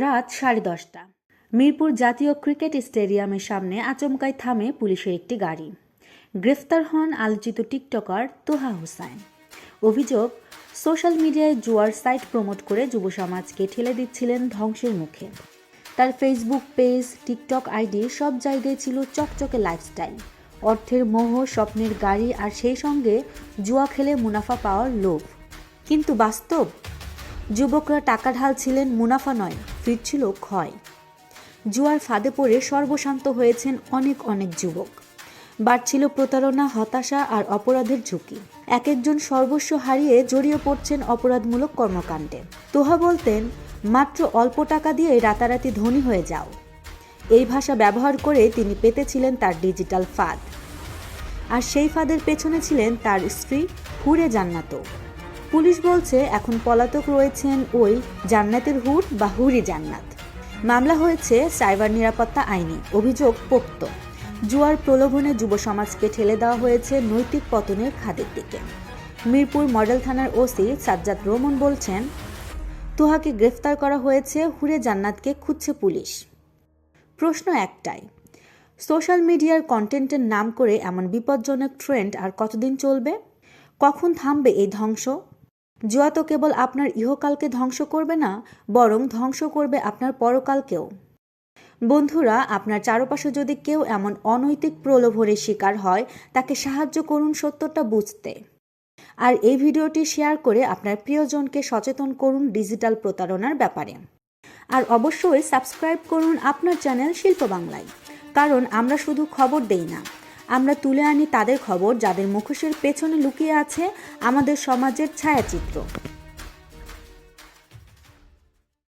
রাত সাড়ে দশটা। মিরপুর জাতীয় ক্রিকেট স্টেডিয়ামের সামনে আচমকায় থামে পুলিশের একটি গাড়ি। গ্রেফতার হন আলোচিত টিকটকার তোহা হোসাইন। অভিযোগ, সোশ্যাল মিডিয়ায় জুয়ার সাইট প্রমোট করে যুব সমাজকে ঠেলে দিচ্ছিলেন ধ্বংসের মুখে। তার ফেসবুক পেজ, টিকটক আইডি সব জায়গায় ছিল চকচকে লাইফস্টাইল। অর্থের মোহ, স্বপ্নের গাড়ি আর সেই সঙ্গে জুয়া খেলে মুনাফা পাওয়ার লোভ। কিন্তু বাস্তব যুবকরা টাকা ঢালছিলেন, মুনাফা নয়, ফিরছিল ক্ষয়। জুয়ার ফাঁদে পড়ে সর্বশান্ত হয়েছেন অনেক অনেক যুবক। বাড়ছিল প্রতারণা, হতাশা আর অপরাধের ঝুঁকি। এক একজন সর্বস্ব হারিয়ে জড়িয়ে পড়ছেন অপরাধমূলক কর্মকাণ্ডে। তোহা বলতেন, মাত্র অল্প টাকা দিয়ে রাতারাতি ধনী হয়ে যাও। এই ভাষা ব্যবহার করে তিনি পেতেছিলেন তার ডিজিটাল ফাঁদ। আর সেই ফাঁদের পেছনে ছিলেন তার স্ত্রী, হুরে জান্নাতও। পুলিশ বলছে, এখন পলাতক রয়েছেন ওই জান্নাতের হুর বা হুরি জান্নাত। মামলা হয়েছে সাইবার নিরাপত্তা আইনে অভিযোগ পোক্ত জুয়ার প্রলোভনে যুব সমাজকে ঠেলে দেওয়া হয়েছে নৈতিক পতনের খাদের দিকে। মিরপুর মডেল থানার ওসি সাজ্জাদ রোমন বলছেন, তোহাকে গ্রেফতার করা হয়েছে, হুরে জান্নাতকে খুঁজছে পুলিশ। প্রশ্ন একটাই, সোশ্যাল মিডিয়ার কন্টেন্টের নাম করে এমন বিপজ্জনক ট্রেন্ড আর কতদিন চলবে? কখন থামবে এই ধ্বংস? জুয়া তো কেবল আপনার ইহকালকে ধ্বংস করবে না, বরং ধ্বংস করবে আপনার পরকালকেও। বন্ধুরা, আপনার চারপাশে যদি কেউ এমন অনৈতিক প্রলোভনের শিকার হয়, তাকে সাহায্য করুন সত্যটা বুঝতে। আর এই ভিডিওটি শেয়ার করে আপনার প্রিয়জনকে সচেতন করুন ডিজিটাল প্রতারণার ব্যাপারে। আর অবশ্যই সাবস্ক্রাইব করুন আপনার চ্যানেল শিল্প বাংলায়, কারণ আমরা শুধু খবর দেই না। আমরা তুলে আনি তাদের খবর যাদের মুখোশের পেছনে লুকিয়ে আছে আমাদের সমাজের ছায়াচিত্র।